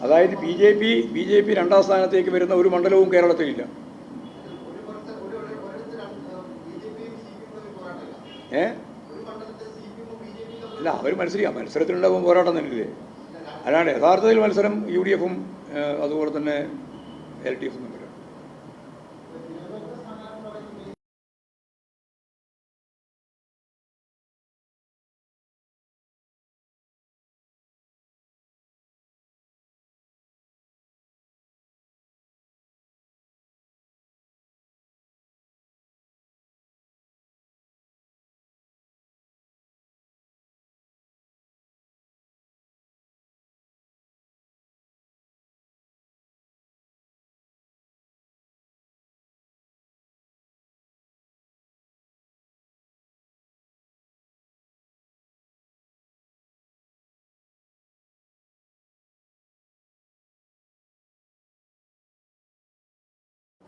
അതായത് B J P B J P രണ്ടാം സ്ഥാനത്തേക്ക് വരുന്ന ഒരു മണ്ഡലവും കേരളത്തിലില്ല. ഏ? അല്ല അവർ മത്സരിക്കാം. മത്സരത്തിലുണ്ടാകുമ്പോൾ പോരാട്ടം തന്നെയില്ലേ? അല്ലാണ്ട് യഥാർത്ഥത്തിൽ മത്സരം യു ഡി എഫും അതുപോലെ തന്നെ എൽ ഡി എഫും തമ്മിലാണ്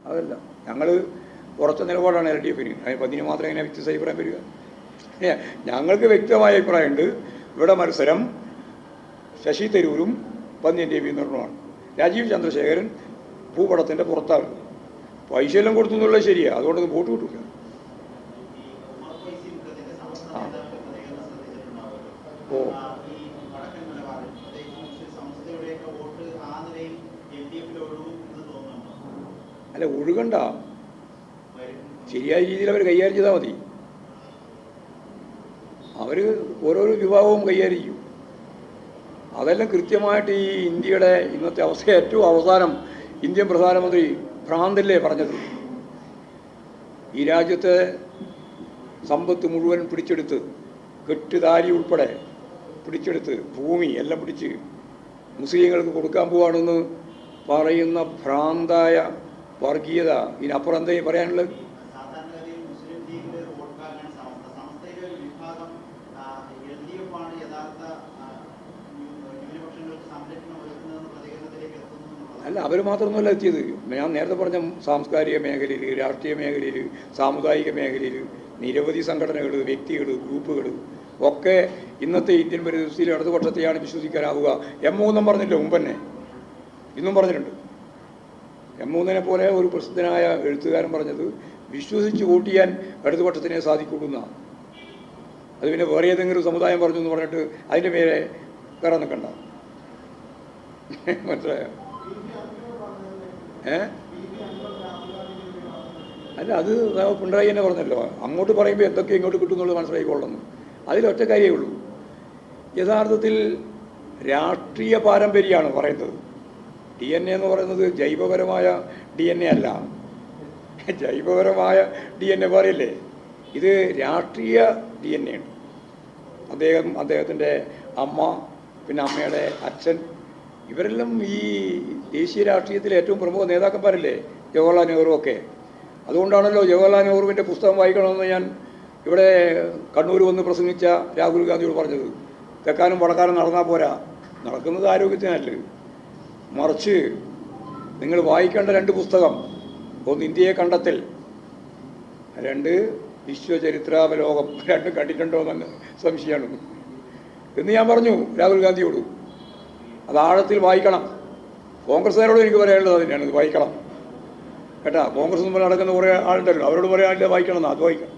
അതല്ല. ഞങ്ങൾ ഉറച്ച നിലപാടാണ് എൽ ഡി എഫിന് അതിന് മാത്രം എങ്ങനെ വ്യത്യസ്ത അഭിപ്രായം വരിക? ഞങ്ങൾക്ക് വ്യക്തമായ അഭിപ്രായമുണ്ട്. ഇവിടെ മത്സരം ശശി തരൂരും പന്ന്യൻ രവി നിർണമാണ് രാജീവ് ചന്ദ്രശേഖരൻ ഭൂപടത്തിന്റെ പുറത്താണ് പൈസ എല്ലാം കൊടുത്തു എന്നുള്ളത് ശരിയാണ് അതുകൊണ്ട് വോട്ട് കിട്ടില്ല അല്ല ഒഴുകണ്ട. ശരിയായ രീതിയിൽ അവർ കൈകാര്യം ചെയ്താൽ മതി. അവർ ഓരോരോ വിഭാഗവും കൈകാര്യം ചെയ്യും. അതെല്ലാം കൃത്യമായിട്ട് ഈ ഇന്ത്യയുടെ ഇന്നത്തെ അവസ്ഥ ഏറ്റവും അവസാനം ഇന്ത്യൻ പ്രധാനമന്ത്രി ഭ്രാന്തല്ലേ പറഞ്ഞത്? ഈ രാജ്യത്തെ സമ്പത്ത് മുഴുവൻ പിടിച്ചെടുത്ത് കെട്ടുതാരി ഉൾപ്പെടെ പിടിച്ചെടുത്ത് ഭൂമി എല്ലാം പിടിച്ച് മുസ്ലിങ്ങൾക്ക് കൊടുക്കാൻ പോവാണെന്ന് പറയുന്ന ഭ്രാന്തായ വർഗീയത ഇതിനപ്പുറം എന്താ ഈ പറയാനുള്ളത്? അല്ല അവർ മാത്രമൊന്നുമല്ല എത്തിയത്. ഞാൻ നേരത്തെ പറഞ്ഞ സാംസ്കാരിക മേഖലയിൽ രാഷ്ട്രീയ മേഖലയിൽ സാമുദായിക മേഖലയിൽ നിരവധി സംഘടനകൾ വ്യക്തികൾ ഗ്രൂപ്പുകൾ ഒക്കെ ഇന്നത്തെ ഇന്ത്യൻ പരിസ്ഥിതിയിൽ ഇടതുപക്ഷത്തെയാണ് വിശ്വസിക്കാനാവുക. എം മൂന്നും പറഞ്ഞില്ല മുമ്പ് തന്നെ ഇന്നും പറഞ്ഞിട്ടുണ്ട്. എം മൂന്നിനെ പോലെ ഒരു പ്രസിദ്ധനായ എഴുത്തുകാരൻ പറഞ്ഞത് വിശ്വസിച്ച് വോട്ട് ചെയ്യാൻ ഇടതുപക്ഷത്തിനെ സാധിക്കുള്ളൂ എന്നാണ് അത് പിന്നെ വേറെ ഏതെങ്കിലും സമുദായം പറഞ്ഞു എന്ന് പറഞ്ഞിട്ട് അതിന്റെ മേലെ കയറാൻ നിൽക്കണ്ട മനസ്സിലായോ? ഏ? അല്ല അത് പിണറായി തന്നെ പറഞ്ഞല്ലോ. അങ്ങോട്ട് പറയുമ്പോൾ എന്തൊക്കെ ഇങ്ങോട്ട് കിട്ടും എന്നുള്ളത് മനസ്സിലായിക്കൊള്ളുന്നു അതിലൊറ്റ കാര്യമേ ഉള്ളൂ. യഥാർത്ഥത്തിൽ രാഷ്ട്രീയ പാരമ്പര്യമാണ് പറയുന്നത്. ഡി എൻ എ എന്ന് പറയുന്നത് ജൈവപരമായ ഡി എൻ എ അല്ല. ജൈവപരമായ ഡി എൻ എ പറയില്ലേ ഇത് രാഷ്ട്രീയ ഡി എൻ എ ആണ്. അദ്ദേഹം അദ്ദേഹത്തിന്റെ അമ്മ പിന്നെ അമ്മയുടെ അച്ഛൻ ഇവരെല്ലാം ഈ ദേശീയ രാഷ്ട്രീയത്തിലെ ഏറ്റവും പ്രമുഖ നേതാക്കന്മാരല്ലേ? ജവഹർലാൽ നെഹ്റു ഒക്കെ. അതുകൊണ്ടാണല്ലോ ജവഹർലാൽ നെഹ്റുവിന്റെ പുസ്തകം വായിക്കണമെന്ന് ഞാൻ ഇവിടെ കണ്ണൂർ വന്ന് പ്രസംഗിച്ച രാഹുൽ ഗാന്ധിയോട് പറഞ്ഞത്. തെക്കാനും വടക്കാനും നടന്നാൽ പോരാ. നടക്കുന്നത് ആരോഗ്യത്തിനല്ല. മറിച്ച് നിങ്ങൾ വായിക്കേണ്ട രണ്ട് പുസ്തകം ഒന്ന് ഇന്ത്യയെ കണ്ടെത്തൽ രണ്ട് വിശ്വചരിത്രാവലോകം രണ്ടും കണ്ടിട്ടുണ്ടോ എന്ന് സംശയമാണ്. എന്ന് ഞാൻ പറഞ്ഞു രാഹുൽ ഗാന്ധിയോട്. അത് ആഴത്തിൽ വായിക്കണം. കോൺഗ്രസ്സുകാരോട് എനിക്ക് പറയാനുള്ളത് അതിനാണ് ഇത് വായിക്കണം. കേട്ടാ കോൺഗ്രസ് മുമ്പിൽ നടക്കുന്ന കുറേ ആളുണ്ടല്ലോ അവരോട് പറയാനില്ല വായിക്കണം എന്ന് അത് വായിക്കണം.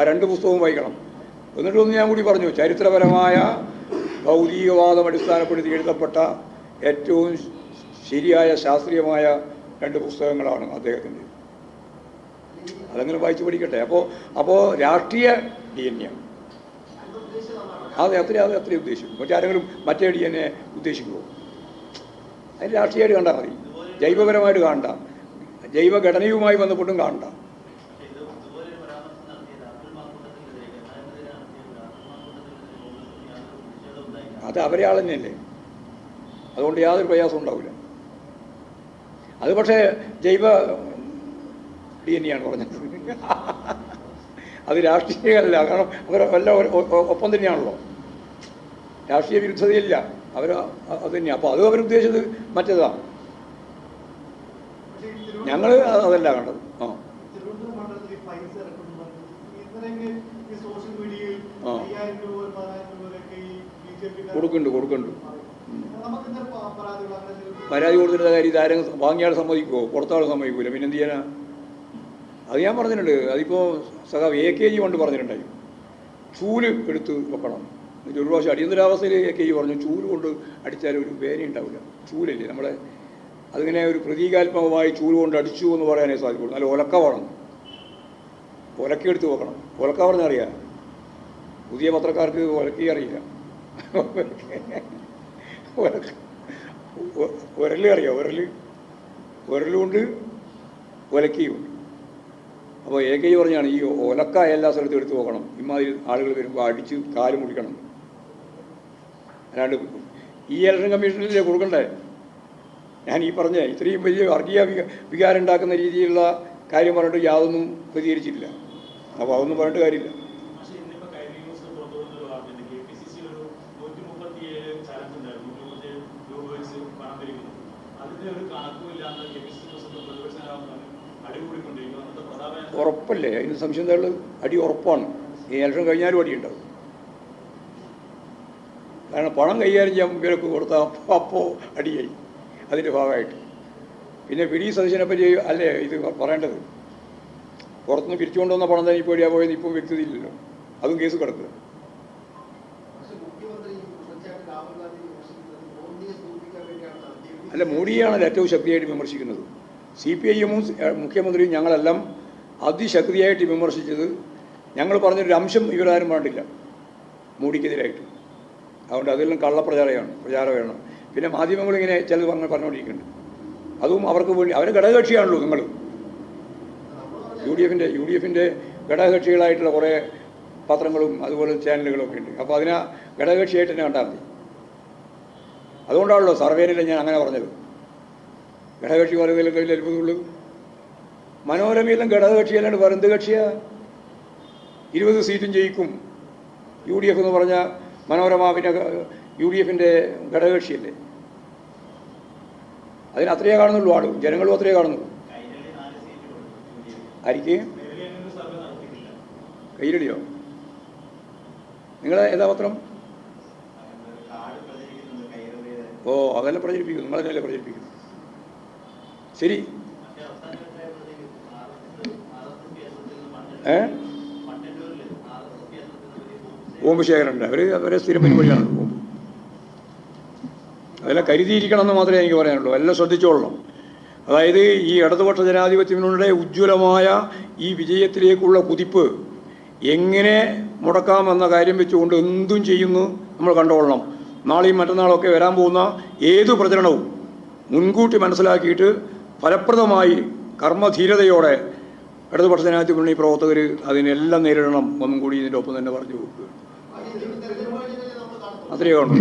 ആ രണ്ട് പുസ്തകവും വായിക്കണം. എന്നിട്ട് ഒന്ന് ഞാൻ കൂടി പറഞ്ഞു ചരിത്രപരമായ ഭൗതികവാദം അടിസ്ഥാനപ്പെടുത്തി എഴുതപ്പെട്ട ഏറ്റവും ശരിയായ ശാസ്ത്രീയമായ രണ്ട് പുസ്തകങ്ങളാണ് അദ്ദേഹത്തിന്റെ. അതങ്ങനെ വായിച്ചു പഠിക്കട്ടെ. അപ്പോൾ അപ്പോൾ രാഷ്ട്രീയ ഡി എൻ എ അതെ അത്രയും അത് അത്രയും ഉദ്ദേശിക്കും മറ്റാരെങ്കിലും മറ്റേ ഡി എൻ എ ഉദ്ദേശിക്കുമോ അതിന് രാഷ്ട്രീയമായിട്ട് കണ്ടാൽ മതി. ജൈവപരമായിട്ട് കാണണ്ട ജൈവഘടനയുമായി ബന്ധപ്പെട്ടും കാണണ്ട അത് അവരെ ആൾ തന്നെയല്ലേ? അതുകൊണ്ട് യാതൊരു പ്രയാസവും ഉണ്ടാവില്ല. അത് പക്ഷേ ജൈവ ഡി എൻ എയാണ് പറഞ്ഞത്. അത് രാഷ്ട്രീയമല്ല. കാരണം അവർ എല്ലാം ഒ- ഒപ്പം തന്നെയാണല്ലോ. രാഷ്ട്രീയ വിരുദ്ധതയില്ല. അവർ അത് തന്നെയാണ് അപ്പോൾ അത് അവരുദ്ദേശിച്ചത് മറ്റേതാണ് ഞങ്ങൾ അതല്ല കണ്ടത്. ആ. കൊടുക്കുന്നുണ്ട് കൊടുക്കുന്നുണ്ട്. പരാതി കൊടുത്തിട്ട് കാര്യം ഇതാരും വാങ്ങിയാൾ സമ്മതിക്കുമോ പുറത്താൾ സമ്മതിക്കൂല. പിന്നെ എന്ത് ചെയ്യാനാ? അത് ഞാൻ പറഞ്ഞിട്ടുണ്ട്. അതിപ്പോൾ സഖാവ് എ കെ ജി കൊണ്ട് പറഞ്ഞിട്ടുണ്ടായി. ചൂൽ എടുത്ത് വെക്കണം. എന്നിട്ട് ഒരു പ്രാവശ്യം അടിയന്തരാവസ്ഥയിൽ എ കെ ജി പറഞ്ഞു ചൂൽ കൊണ്ട് അടിച്ചാൽ ഒരു വേന ഉണ്ടാവില്ല. ചൂലല്ലേ നമ്മളെ അതിങ്ങനെ ഒരു പ്രതീകാത്മകമായി ചൂൽ കൊണ്ട് അടിച്ചു എന്ന് പറയാനേ സാധിക്കുള്ളൂ. നല്ല ഒലക്ക വേണം. ഒലക്കെടുത്ത് വെക്കണം. ഒലക്ക പറഞ്ഞറിയാം പുതിയ പത്രക്കാർക്ക് ഒലക്കി അറിയില്ല. ഒ- ഉരൽ അറിയാം? ഉരൽ. ഉരലുണ്ട് ഒലക്കിയുണ്ട് അപ്പോൾ എ കെ പറഞ്ഞാണ് ഈ ഒലക്ക എല്ലാ സ്ഥലത്തും എടുത്തു പോകണം ഇമാതിരി ആളുകൾ വരുമ്പോൾ അടിച്ച് കാൽ മുടിക്കണം അല്ലാണ്ട് ഈ ഇലക്ഷൻ കമ്മീഷനിലേ കൊടുക്കണ്ടേ? ഞാൻ ഈ പറഞ്ഞ ഇത്രയും വലിയ വർഗീയ വികാരം ഉണ്ടാക്കുന്ന രീതിയിലുള്ള കാര്യം പറഞ്ഞിട്ട് യാതൊന്നും പ്രതികരിച്ചിട്ടില്ല. അപ്പോൾ അതൊന്നും പറഞ്ഞിട്ട് കാര്യമില്ല. ഉറപ്പല്ലേ? അതിന് സംശയം തള്ളു അടി ഉറപ്പാണ്. ഈ ഇലക്ഷൻ കഴിഞ്ഞാലും അടി ഉണ്ടാവും. കാരണം പണം കൈകാര്യം ചെയ്യാൻ ഇവരൊക്കെ കൊടുത്താൽ അപ്പോൾ അടിയായി. അതിന്റെ ഭാഗമായിട്ട്. പിന്നെ പിടി സതീശനെ പറ്റി അല്ലേ ഇത് പറയേണ്ടത്? പുറത്തുനിന്ന് പിരിച്ചുകൊണ്ട് വന്ന പണം തന്നെ ഇപ്പോൾ പോയത് ഇപ്പം വ്യക്തതയില്ലല്ലോ അതും കേസ് കിടക്കുക. അല്ല മോഡിയാണ് ഏറ്റവും ശക്തിയായിട്ട് വിമർശിക്കുന്നത്. സി പി ഐ എമ്മും മുഖ്യമന്ത്രിയും ഞങ്ങളെല്ലാം അതിശക്തിയായിട്ട് വിമർശിച്ചത് ഞങ്ങൾ പറഞ്ഞൊരു അംശം ഇവരാരും വേണ്ടില്ല മോഡിക്കെതിരായിട്ട്. അതുകൊണ്ട് അതെല്ലാം കള്ളപ്രചാരമാണ് പ്രചാരമാണ്. പിന്നെ മാധ്യമങ്ങളിങ്ങനെ ചിലത് പറഞ്ഞ് പറഞ്ഞുകൊണ്ടിരിക്കുന്നുണ്ട്. അതും അവർക്ക് വേണ്ടി അവരെ ഘടകകക്ഷിയാണല്ലോ നിങ്ങൾ യു ഡി എഫിന്റെ യു ഡി എഫിന്റെ ഘടകകക്ഷികളായിട്ടുള്ള കുറേ പത്രങ്ങളും അതുപോലെ ചാനലുകളും ഒക്കെ ഉണ്ട്. അപ്പോൾ അതിനെ ഘടകകക്ഷിയായിട്ട് തന്നെ കണ്ടാൽ മതി. അതുകൊണ്ടാണല്ലോ സർവേനിൽ ഞാൻ അങ്ങനെ പറഞ്ഞത്. ഘടകകക്ഷി പറയുന്നതിലൊക്കെ വലിയ അത്ഭുതമുള്ളൂ. മനോരമയിലും ഘടകകക്ഷിയല്ലാണ്ട് വേറെ എന്ത് കക്ഷിയാ? ഇരുപത് സീറ്റും ജയിക്കും. യു ഡി എഫ് എന്ന് പറഞ്ഞ മനോരമ പിന്നെ യു ഡി എഫിന്റെ ഘടകകക്ഷിയല്ലേ? അതിന് അത്രയേ കാണുന്നുള്ളൂ ആളും. ജനങ്ങളും അത്രയേ കാണുന്നുള്ളൂ. നടത്തിയിട്ടില്ല കയ്യിലടിയോ നിങ്ങളെ ഏതാ പത്രം? ഓ അതല്ല പ്രചരിപ്പിക്കുന്നു. നിങ്ങളെന്നല്ലേ പ്രചരിപ്പിക്കുന്നു ശരി. ബോംബ് ശേഖരമുണ്ട് അവർ അവരെ സ്ഥിരം പരിപാടിയാണ് ഓമ്പ്. അതെല്ലാം കരുതിയിരിക്കണം എന്ന് മാത്രമേ എനിക്ക് പറയാനുള്ളൂ. എല്ലാം ശ്രദ്ധിച്ചോളണം. അതായത് ഈ ഇടതുപക്ഷ ജനാധിപത്യത്തിനുടെ ഉജ്ജ്വലമായ ഈ വിജയത്തിലേക്കുള്ള കുതിപ്പ് എങ്ങനെ മുടക്കാമെന്ന കാര്യം വെച്ചുകൊണ്ട് എന്തും ചെയ്യുന്നു നമ്മൾ കണ്ടോളണം. നാളെയും മറ്റന്നാളൊക്കെ വരാൻ പോകുന്ന ഏതു പ്രചരണവും മുൻകൂട്ടി മനസ്സിലാക്കിയിട്ട് ഫലപ്രദമായി കർമ്മധീരതയോടെ ഇടതുപക്ഷ ജനാധിപത്യ മുന്നണി പ്രവർത്തകർ അതിനെല്ലാം നേരിടണം. ഒന്നും കൂടി ഇതിന്റെ ഒപ്പം തന്നെ പറഞ്ഞു പോകുക അത്രയേ കാണൂ